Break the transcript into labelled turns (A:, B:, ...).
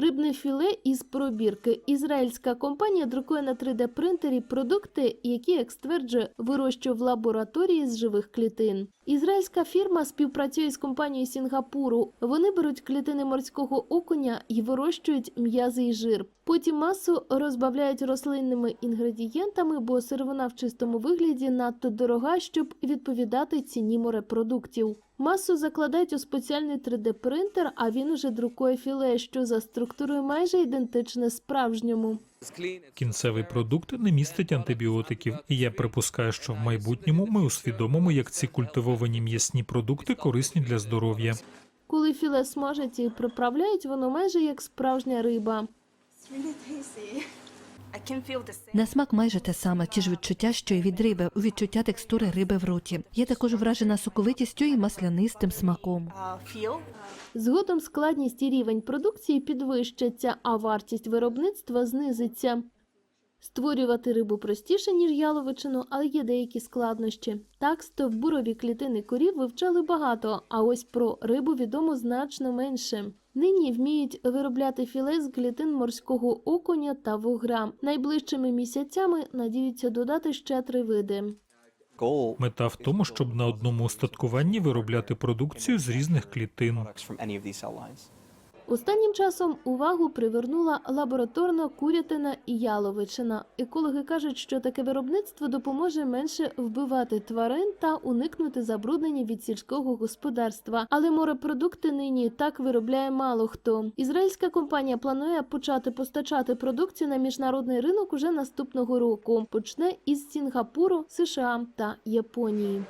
A: Рибне філе із пробірки. Ізраїльська компанія друкує на 3D-принтері продукти, які, як стверджує, вирощує в лабораторії з живих клітин. Ізраїльська фірма співпрацює з компанією Сінгапуру. Вони беруть клітини морського окуня і вирощують м'язи і жир. Потім масу розбавляють рослинними інгредієнтами, бо сировина в чистому вигляді надто дорога, щоб відповідати ціні морепродуктів. Масу закладають у спеціальний 3D-принтер, а він уже друкує філе, що за структурою майже ідентичне справжньому.
B: Кінцевий продукт не містить антибіотиків, і я припускаю, що в майбутньому ми усвідомимо, як ці культивовані м'ясні продукти корисні для здоров'я.
A: Коли філе смажать і приправляють, воно майже як справжня риба.
C: На смак майже те саме, ті ж відчуття, що й від риби, у відчуття текстури риби в роті. Я також вражена соковитістю і маслянистим смаком.
D: Uh.
A: Згодом складність і рівень продукції підвищаться, а вартість виробництва знизиться. Створювати рибу простіше, ніж яловичину, але є деякі складнощі. Так, стовбурові клітини корів вивчали багато, а ось про рибу відомо значно менше. Нині вміють виробляти філе з клітин морського окуня та вугра. Найближчими місяцями надіються додати ще три види.
B: Мета в тому, щоб на одному устаткуванні виробляти продукцію з різних клітин.
A: Останнім часом увагу привернула лабораторна курятина і яловичина. Екологи кажуть, що таке виробництво допоможе менше вбивати тварин та уникнути забруднення від сільського господарства. Але морепродукти нині так виробляє мало хто. Ізраїльська компанія планує почати постачати продукцію на міжнародний ринок уже наступного року. Почне із Сінгапуру, США та Японії.